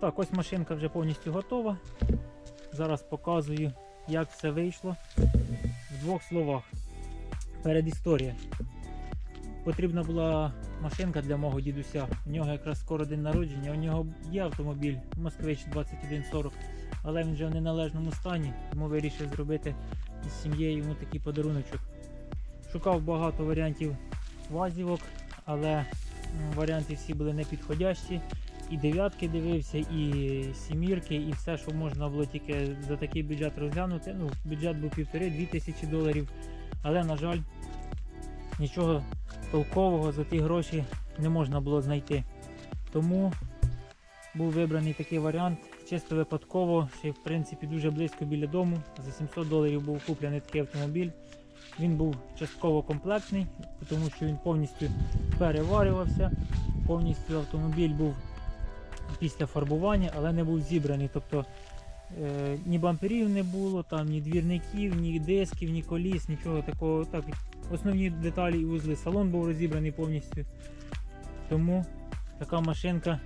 Так, ось машинка вже повністю готова. Зараз показую, як все вийшло. В двох словах. Передісторія. Потрібна була машинка для мого дідуся. У нього якраз скоро день народження. У нього є автомобіль Москвич 2140, але він вже в неналежному стані, тому вирішив зробити із сім'єю йому такий подаруночок. Шукав багато варіантів вазівок, але варіанти всі були непідходящі. І дев'ятки дивився, і сімірки, і все, що можна було тільки за такий бюджет розглянути. Ну, бюджет був півтори-дві тисячі доларів. Але, на жаль, нічого толкового за ті гроші не можна було знайти. Тому був вибраний такий варіант. Чисто випадково, що в принципі дуже близько біля дому. За 700 доларів був куплений такий автомобіль. Він був частково комплектний, тому що він повністю переварювався. Повністю автомобіль був після фарбування, але не був зібраний. Тобто е, ні бамперів не було, там, ні двірників, ні дисків, ні коліс, нічого такого. Так, основні деталі і вузли. Салон був розібраний повністю. Тому така машинка.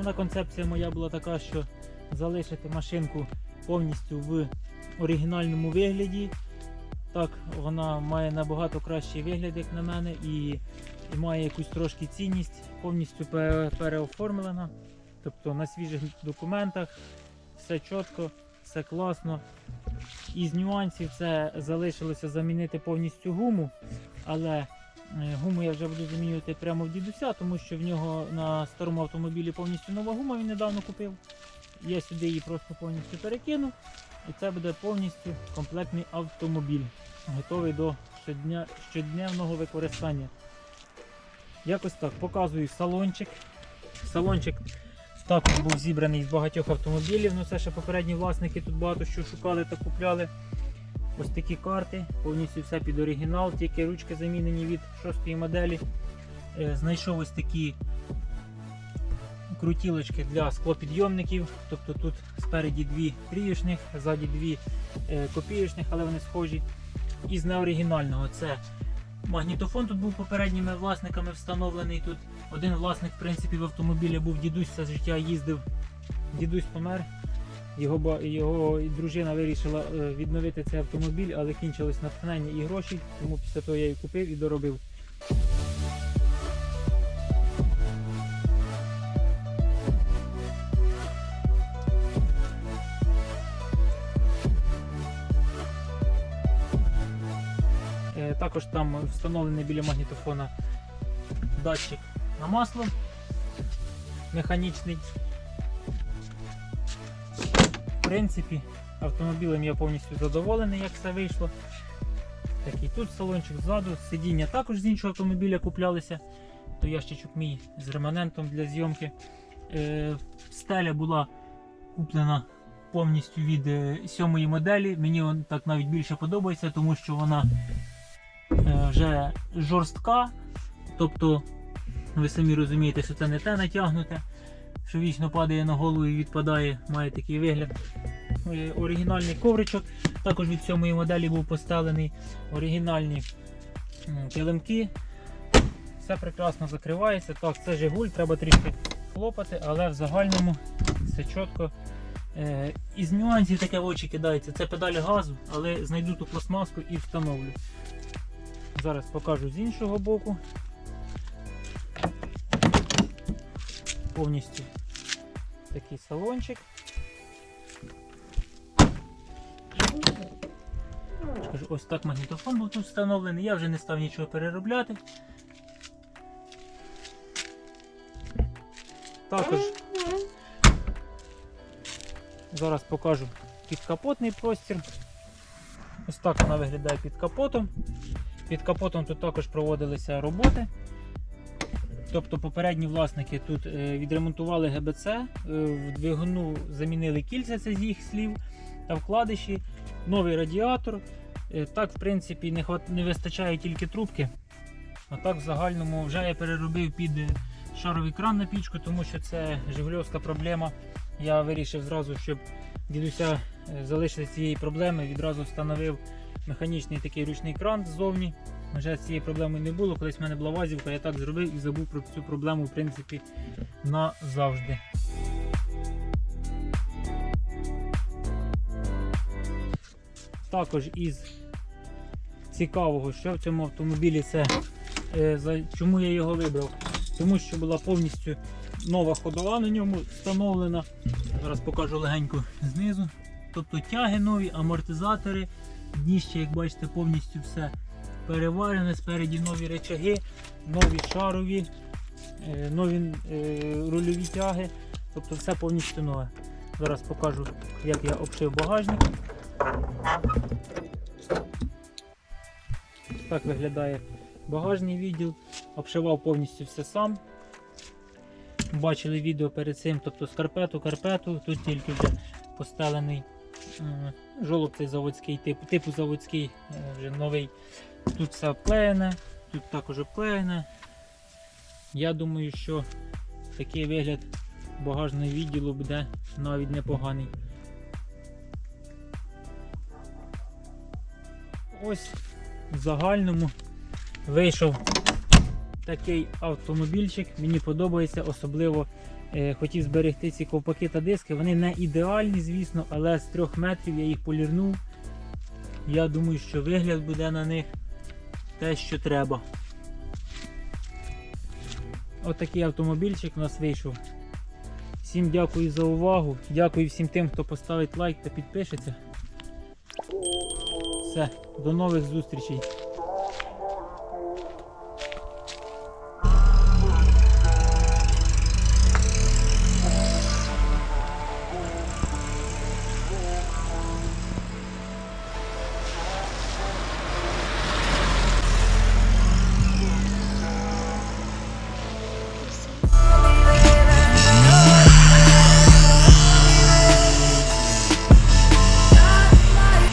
Основна концепція моя була така, що залишити машинку повністю в оригінальному вигляді. Так, вона має набагато кращий вигляд, як на мене, і, і має якусь трошки цінність, повністю переоформлена. Тобто на свіжих документах все чітко, все класно. Із нюансів це залишилося замінити повністю гуму, але гуму я вже буду замінювати прямо в дідуся, тому що в нього на старому автомобілі повністю нова гума він недавно купив. Я сюди її просто повністю перекинув. І це буде повністю комплектний автомобіль, готовий до щодня, щодневного використання. Якось так показую салончик. Салончик також був зібраний з багатьох автомобілів. Ну це ще попередні власники тут багато що шукали та купляли. Ось такі карти, повністю все під оригінал, тільки ручки замінені від шостої моделі. Е, Знайшов ось такі крутілочки для склопідйомників. Тобто тут спереді дві трієчних, ззаді дві е, копієчних, але вони схожі. Із неоригінального це магнітофон тут був попередніми власниками встановлений. Тут один власник, в принципі, в автомобілі був дідусь все життя їздив. Дідусь помер. Його, його дружина вирішила е, відновити цей автомобіль, але кінчилось натхнення і гроші, тому після того я її купив і доробив. Е, Також там встановлений біля магнітофона датчик на масло механічний. Принципі, автомобілем я повністю задоволений, як все вийшло. Такий тут салончик ззаду, сидіння також з іншого автомобіля куплялися. То ящичок мій з реманентом для зйомки. Е, стеля була куплена повністю від е, сьомої моделі. Мені так навіть більше подобається, тому що вона е, вже жорстка. Тобто, ви самі розумієте, що це не те натягнуте, що вічно падає на голову і відпадає, має такий вигляд. Е, Оригінальний ковричок, також від сьомої моделі був поставлений оригінальні килимки. Все прекрасно закривається. Так, це Жигуль, треба трішки хлопати, але в загальному все чітко. Е, із нюансів таке в очі кидається. Це педаль газу, але знайду ту пластмаску і встановлю. Зараз покажу з іншого боку. Повністю такий салончик. Ось так магнітофон був тут встановлений, я вже не став нічого переробляти. Також зараз покажу підкапотний простір. Ось так вона виглядає під капотом. Під капотом тут також проводилися роботи. Тобто попередні власники тут е, відремонтували ГБЦ, е, в двигуну замінили кільця, це з їх слів, та вкладиші, новий радіатор. Е, Так, в принципі, не, не вистачає тільки трубки. А так, в загальному вже я переробив під шаровий кран на пічку, тому що це жигульовська проблема. я вирішив зразу, щоб дідуся залишити цієї проблеми, відразу встановив механічний такий ручний кран ззовні. Вже цієї проблеми не було. Колись в мене була вазівка, я так зробив і забув про цю проблему, в принципі, назавжди. Також із цікавого, що в цьому автомобілі це е, за, чому я його вибрав? Тому що була повністю нова ходова на ньому встановлена. Зараз покажу легенько знизу. Тобто тяги нові, амортизатори, дніще, як бачите, повністю все переварене, спереді нові речаги, нові шарові, е, нові е, рульові тяги. Тобто все повністю нове. Зараз покажу, як я обшив багажник. Так виглядає багажний відділ. Обшивав повністю все сам. Бачили відео перед цим, тобто з карпету, тут тільки вже постелений жолоб цей заводський, типу, типу заводський, е, вже новий. Тут все обклеєне, тут також обклеєне. Я думаю, що такий вигляд багажного відділу буде навіть непоганий. Ось в загальному вийшов такий автомобільчик. Мені подобається, особливо е, хотів зберегти ці ковпаки та диски. Вони не ідеальні, звісно, але з трьох метрів я їх полірнув. Я думаю, що вигляд буде на них те, що треба. Отакий автомобільчик у нас вийшов. Всім дякую за увагу. Дякую всім тим, хто поставить лайк та підпишеться. Все, до нових зустрічей.